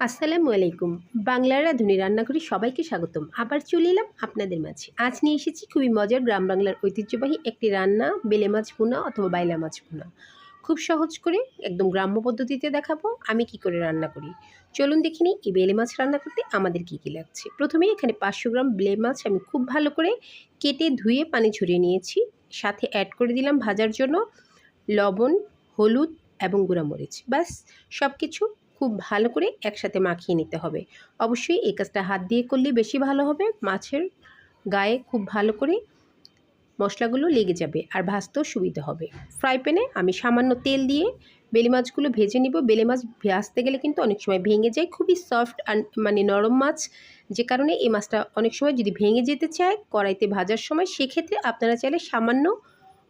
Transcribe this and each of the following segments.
আসসালামু আলাইকুম। বাংলার রাঁধুনি রান্নাঘরে সবাইকে স্বাগতম। আবার চলে এলাম আপনাদের মাঝে। আজ নিয়ে এসেছি খুবই মজার গ্রাম বাংলার ঐতিহ্যবাহী একটি রান্না, বেলে মাছ ভুনা অথবা বাইলা মাছ ভুনা। খুব সহজ করে একদম গ্রাম্য পদ্ধতিতে দেখাবো, আমি কি করে রান্না করি। চলুন দেখে নিই এই বেলে মাছ রান্না করতে আমাদের কি কি লাগছে। প্রথমেই এখানে পাঁচশো গ্রাম বেলে মাছ আমি খুব ভালো করে কেটে ধুয়ে পানি ঝরিয়ে নিয়েছি। সাথে অ্যাড করে দিলাম ভাজার জন্য লবণ, হলুদ এবং গুঁড়ামরিচ। ব্যাস সব কিছু খুব ভালো করে একসাথে মাখিয়ে নিতে হবে। অবশ্যই এই কাজটা হাত দিয়ে করলে বেশি ভালো হবে। মাছের গায়ে খুব ভালো করে মশলাগুলো লেগে যাবে আর ভাজতেও সুবিধা হবে। ফ্রাই প্যানে আমি সামান্য তেল দিয়ে বেলে মাছগুলো ভেজে নিব। বেলে মাছ ভাজতে গেলে কিন্তু অনেক সময় ভেঙে যায়। খুবই সফট আর মানে নরম মাছ। যে কারণে এই মাছটা অনেক সময় যদি ভেঙে যেতে চায় কড়াইতে ভাজার সময়, সেক্ষেত্রে আপনারা চাইলে সামান্য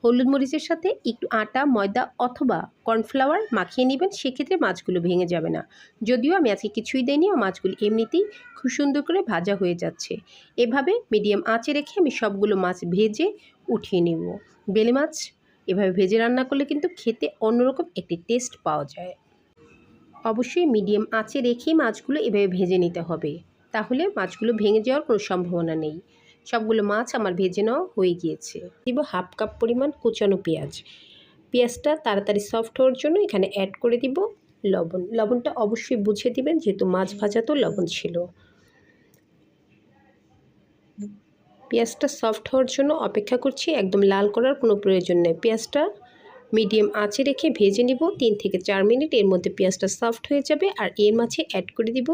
হলুদ মরিচের সাথে একটু আটা, ময়দা অথবা কর্নফ্লাওয়ার মাখিয়ে নেবেন, সেক্ষেত্রে মাছগুলো ভেঙে যাবে না। যদিও আমি আজকে কিছুই দেয়নি মাছগুলো এমনিতেই খুব সুন্দর করে ভাজা হয়ে যাচ্ছে। এভাবে মিডিয়াম আঁচে রেখে আমি সবগুলো মাছ ভেজে উঠিয়ে নেব। বেলে মাছ এভাবে ভেজে রান্না করলে কিন্তু খেতে অন্যরকম একটি টেস্ট পাওয়া যায়। অবশ্যই মিডিয়াম আঁচে রেখে মাছগুলো এভাবে ভেজে নিতে হবে। তাহলে মাছগুলো ভেঙে যাওয়ার কোনো সম্ভাবনা নেই। সবগুলো মাছ আমার ভেজে নেওয়া হয়ে গিয়েছে। দিব হাফ কাপ পরিমাণ কুচানো পেঁয়াজ। পেঁয়াজটা তাড়াতাড়ি সফট হওয়ার জন্য এখানে অ্যাড করে দিব লবণ। লবণটা অবশ্যই বুঝে দিবেন, যেহেতু মাছ ভাজা তো লবণ ছিল। পেঁয়াজটা সফট হওয়ার জন্য অপেক্ষা করছি, একদম লাল করার কোনো প্রয়োজন নেই। পেঁয়াজটা মিডিয়াম আঁচে রেখে ভেজে নিব, তিন থেকে চার মিনিট। এর মধ্যে পেঁয়াজটা সফট হয়ে যাবে আর এর মাঝে অ্যাড করে দিব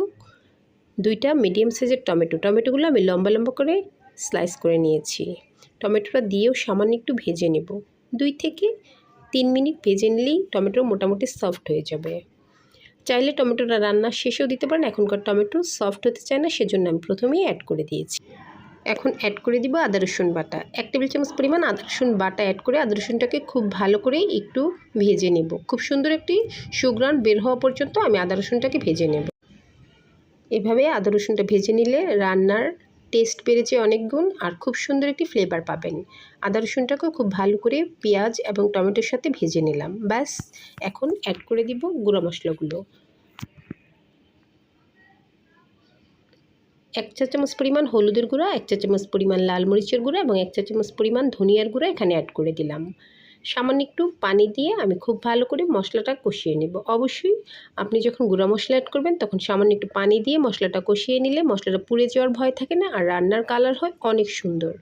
দুইটা মিডিয়াম সাইজের টমেটো। টমেটোগুলো আমি লম্বা লম্বা করে স্লাইস করে নিয়েছি। টমেটোটা দিয়েও সামান্য একটু ভেজে নেব। দুই থেকে তিন মিনিট ভেজে নিলেই টমেটো মোটামুটি সফট হয়ে যাবে। চাইলে টমেটোটা রান্না শেষেও দিতে পারেন, এখনকার টমেটো সফট হতে চায় না, সেজন্য আমি প্রথমেই অ্যাড করে দিয়েছি। এখন অ্যাড করে দিব আদা, রসুন, বাটা। এক টেবিল চামচ পরিমাণ আদা, রসুন, বাটা অ্যাড করে আদা, রসুনটাকে খুব ভালো করে একটু ভেজে নেব। খুব সুন্দর একটি সুগ্রান বের হওয়া পর্যন্ত আমি আদা, রসুনটাকে ভেজে নেব। এভাবে আদা, রসুনটা ভেজে নিলে রান্নার টেস্ট বেড়েছে অনেক গুণ আর খুব সুন্দর একটি ফ্লেভার পাবেন। আদা রসুনটাকেও খুব ভালো করে পেঁয়াজ এবং টমেটোর সাথে ভেজে নিলাম। ব্যাস, এখন অ্যাড করে দিব গুঁড়ো মশলাগুলো। এক চা চামচ পরিমাণ হলুদের গুঁড়া, এক চা চামচ পরিমাণ লাল মরিচের গুঁড়া এবং এক চা চামচ পরিমাণ ধনিয়ার গুঁড়া এখানে অ্যাড করে দিলাম। সামান্য একটু পানি দিয়ে আমি খুব ভালো করে মশলাটা কষিয়ে নেব। অবশ্যই আপনি যখন গুঁড়া মশলা অ্যাড করবেন, তখন সামান্য একটু পানি দিয়ে মশলাটা কষিয়ে নিলে মশলাটা পুড়ে যাওয়ার ভয় থাকে না আর রান্নার কালার হয় অনেক সুন্দর।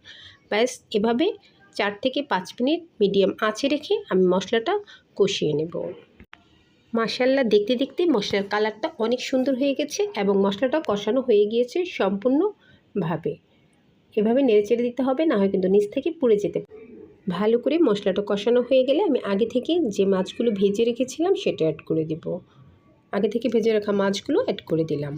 ব্যাস, এভাবে চার থেকে পাঁচ মিনিট মিডিয়াম আঁচে রেখে আমি মশলাটা কষিয়ে নেব। মাসাল্লা দেখতে দেখতে মশলার কালারটা অনেক সুন্দর হয়ে গেছে এবং মশলাটা কষানো হয়ে গিয়েছে সম্পূর্ণভাবে। এভাবে নেড়ে চেড়ে দিতে হবে, না হয় কিন্তু নিচ থেকে পুড়ে যেতে ভালো করে মশলাটা কষানো হয়ে গেলে আমি আগে থেকে যে মাছগুলো ভেজে রেখেছিলাম সেটা অ্যাড করে দেব। আগে থেকে ভেজে রাখা মাছগুলো অ্যাড করে দিলাম।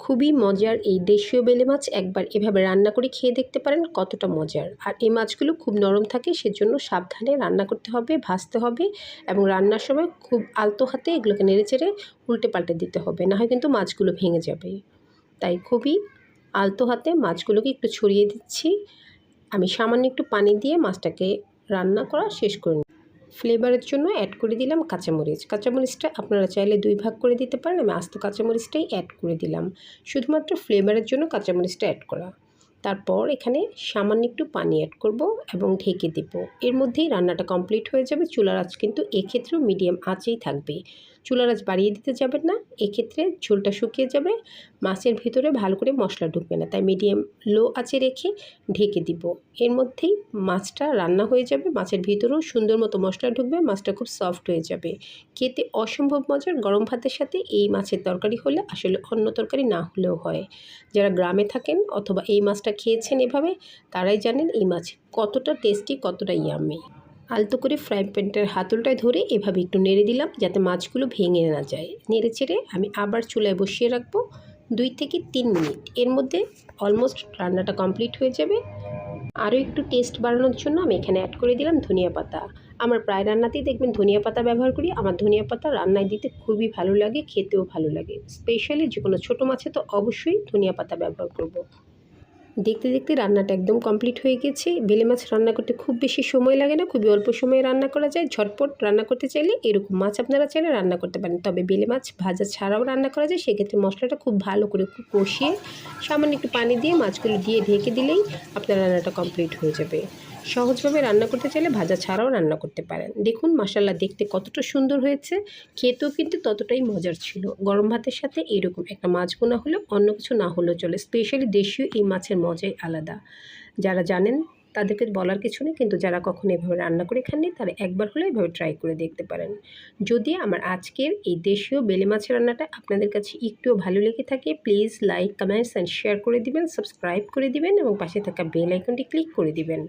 খুবই মজার এই দেশীয় বেলে মাছ, একবার এভাবে রান্না করে খেয়ে দেখতে পারেন কতটা মজার। আর এই মাছগুলো খুব নরম থাকে, সেজন্য সাবধানে রান্না করতে হবে, ভাজতে হবে এবং রান্নার সময় খুব আলতো হাতে এগুলোকে নেড়ে চেড়ে উল্টে পাল্টে দিতে হবে, না হয় কিন্তু মাছগুলো ভেঙে যাবে। তাই খুবই আলতো হাতে মাছগুলোকে একটু ছড়িয়ে দিচ্ছি। আমি সামান্য একটু পানি দিয়ে মাছটাকে রান্না করা শেষ করে নিই। ফ্লেভারের জন্য অ্যাড করে দিলাম কাঁচামরিচ। কাঁচামরিচটা আপনারা চাইলে দুই ভাগ করে দিতে পারেন। আমি আস্ত কাঁচামরিচটাই অ্যাড করে দিলাম। শুধুমাত্র ফ্লেভারের জন্য কাঁচামরিচটা অ্যাড করা। তারপর এখানে সামান্য একটু পানি অ্যাড করব এবং ঢেকে দেব। এর মধ্যেই রান্নাটা কমপ্লিট হয়ে যাবে। চুলার আঁচ কিন্তু এক্ষেত্রেও মিডিয়াম আঁচেই থাকবে। চুলার আঁচ বাড়িয়ে দিতে যাবেন না। এক্ষেত্রে ঝোলটা শুকিয়ে যাবে। মাছের ভিতরে ভালো করে মশলা ঢুকবে না। তাই মিডিয়াম লো আঁচে রেখে ঢেকে দিব। এর মধ্যেই মাছটা রান্না হয়ে যাবে। মাছের ভিতরেও সুন্দর মতো মশলা ঢুকবে। মাছটা খুব সফট হয়ে যাবে। খেতে অসম্ভব মজার গরম ভাতের সাথে এই মাছের তরকারি হলে আসলে অন্য তরকারি না হলেও হয়। যারা গ্রামে থাকেন অথবা এই মাছটা খেয়েছেন এভাবে? তারাই জানেন এই মাছ কতটা টেস্টি কতটা ইয়ামি আলতো করে ফ্রাই প্যানটার হাতলটায় ধরে এভাবে একটু নেড়ে দিলাম যাতে মাছগুলো ভেঙে না যায়। নেড়ে চেড়ে আমি আবার চুলায় বসিয়ে রাখব দুই থেকে তিন মিনিট। এর মধ্যে অলমোস্ট রান্নাটা কমপ্লিট হয়ে যাবে। আরও একটু টেস্ট বাড়ানোর জন্য আমি এখানে অ্যাড করে দিলাম ধনিয়া পাতা। আমার প্রায় রান্নাতেই দেখবেন ধনিয়া পাতা ব্যবহার করি। আমার ধনিয়া পাতা রান্নায় দিতে খুবই ভালো লাগে, খেতেও ভালো লাগে। স্পেশালি যে কোনো ছোটো মাছে তো অবশ্যই ধনিয়া পাতা ব্যবহার করব। দেখতে দেখতে রান্নাটা একদম কমপ্লিট হয়ে গেছে। বেলে মাছ রান্না করতে খুব বেশি সময় লাগে না, খুবই অল্প সময়ে রান্না করা যায়। ঝটপট রান্না করতে চাইলে এরকম মাছ আপনারা চাইলে রান্না করতে পারেন। তবে বেলে মাছ ভাজা ছাড়াও রান্না করা যায়, সেক্ষেত্রে মশলাটা খুব ভালো করে কষিয়ে সামান্য একটু পানি দিয়ে মাছগুলো দিয়ে ঢেকে দিলেই আপনার রান্নাটা কমপ্লিট হয়ে যাবে। সহজভাবে রান্না করতে চাইলে ভাজা ছাড়াও রান্না করতে পারেন। দেখুন মশালা দেখতে কতটা সুন্দর হয়েছে। খেতেও কিন্তু ততটাই মজার ছিল। গরম ভাতের সাথে এরকম একটা মাছ বোনা হলে অন্য কিছু না হলেও চলে। স্পেশালি দেশীয় এই মাছের মজাই আলাদা। যারা জানেন, তাদেরকে বলার কিছু নেই। কিন্তু যারা কখনো এভাবে রান্না করে খাননি, তারা একবার হলে এভাবে ট্রাই করে দেখতে পারেন। যদি আমার আজকের এই দেশীয় বেলে মাছের রান্নাটা আপনাদের কাছে একটুও ভালো লেগে থাকে please like comments and share করে দিবেন সাবস্ক্রাইব করে দিবেন এবং পাশে থাকা বেল আইকনটি ক্লিক করে দিবেন।